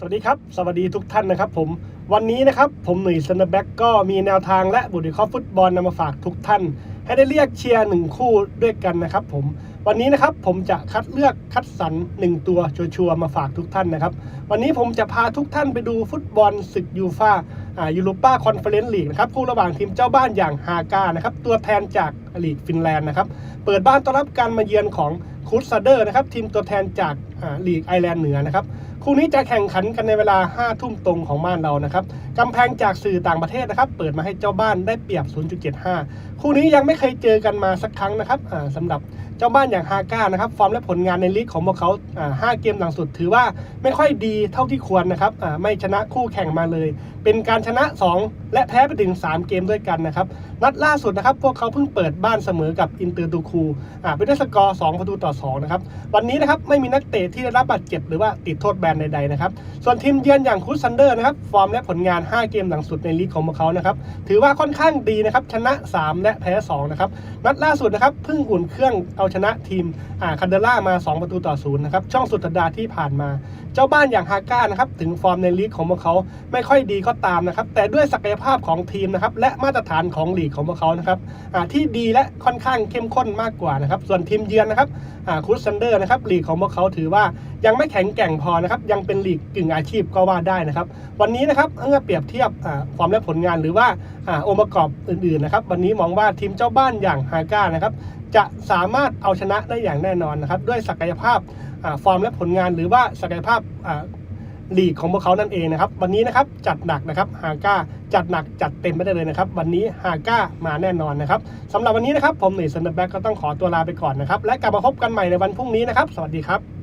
สวัสดีครับ สวัสดีทุกท่านนะครับผมวันนี้นะครับผมหนุ่ยซันเดอร์แบ็กก็มีแนวทางและบุตรข้อฟุตบอลนำมาฝากทุกท่าน ให้ได้เรียกเชียร์หนึ่งคู่ด้วยกันนะครับผมวันนี้นะครับผมจะคัดเลือกคัดสรรหนึ่งตัวชัวร์มาฝากทุกท่านนะครับ วันนี้ผมจะพาทุกท่านไปดูฟุตบอลศึกยูฟ่าอ่ายูโรป้าคอนเฟอเรนซ์ลีกนะครับคู่ระหว่างทีมเจ้าบ้านอย่างฮากานะครับตัวแทนจากลีกฟินแลนด์นะครับเปิดบ้านต้อนรับการมาเยือนของ คูสซาเดอร์นะครับทีมตัวแทนจากอ่าลีกไอแลนด์เหนือนะครับคู่นี้จะแข่งขันกันในเวลา 5 ทุ่มตรงของบ้านเรานะครับกำแพงจากสื่อต่างประเทศนะครับ เปิดมาให้เจ้าบ้านได้เปรียบ 0.75 คู่นี้ยังไม่เคยเจอกันมาสักครั้งนะครับอ่าสำหรับเจ้าบ้านอย่างฮาก้านะครับ ฟอร์มและผลงานในลีกของพวกเขาอ่าห้าเกมหลังสุดถือว่าไม่ค่อยดีเท่าที่ควรนะครับไม่ชนะคู่แข่งมาเลย เป็นการชนะ 2และแพ้ไปถึง 3 เกมด้วยกันนะครับ นัดล่าสุดนะครับ พวกเขาเพิ่งเปิดบ้านเสมอกับอินเตอร์ตูคูอ่าไปได้วยสกอร์ 2 ประตูต่อ 2 นะครับ วันนี้นะครับ ไม่มีนักเตะที่ได้รับบาดเจ็บหรือว่าติดโทษแบนใดๆนะครับ ส่วนทีมเยือนอย่างคูซันเดอร์นะครับ ฟอร์มและผลงาน 5 เกมหลังสุดในลีกของพวกเขานะครับ ถือว่าค่อนข้างดีนะครับ ชนะ 3 และแพ้ 2 นะครับ นัดล่าสุดนะครับ เพิ่งอุ่นเครื่องเอาชนะทีมอ่าคันเดล่ามา 2 ประตูต่อ0นะครับ ช่องสุดสัปดาห์ที่ผ่านมา เจ้าบ้านอย่างฮาก้านะครับ ถึงฟอร์มในลีกของพวกเขาไม่ค่อยดีก็ตามนะครับ แต่ด้วยศักยภาพของทีมนะครับและมาตรฐานของลีกของพวกเขานะครับที่ดีและค่อนข้างเข้มข้นมากกว่านะครับส่วนทีมเยือนนะครับอ่าคูสซันเดอร์นะครับลีกของพวกเขาถือว่ายังไม่แข็งแกร่งพอนะครับยังเป็นลีกกึ่งอาชีพก็ว่าได้นะครับ วันนี้นะครับเมื่อเปรียบเทียบอ่าฟอร์มและผลงานหรือว่าองค์ประกอบอื่นๆนะครับวันนี้มองว่าทีมเจ้าบ้านอย่างฮาก้านะครับจะสามารถเอาชนะได้อย่างแน่นอนนะครับด้วยศักยภาพฟอร์มและผลงานหรือว่าศักยภาพ ลีกของพวกเขานั่นเองนะครับ วันนี้นะครับจัดหนักนะครับฮาก้าจัดหนักจัดเต็มไปได้เลยนะครับ วันนี้ฮาก้ามาแน่นอนนะครับสำหรับวันนี้นะครับผมหนุ่ยซันเดอร์แบ็กก็ต้องขอตัวลาไปก่อนนะครับและกลับมาพบกันใหม่ในวันพรุ่งนี้นะครับ สวัสดีครับ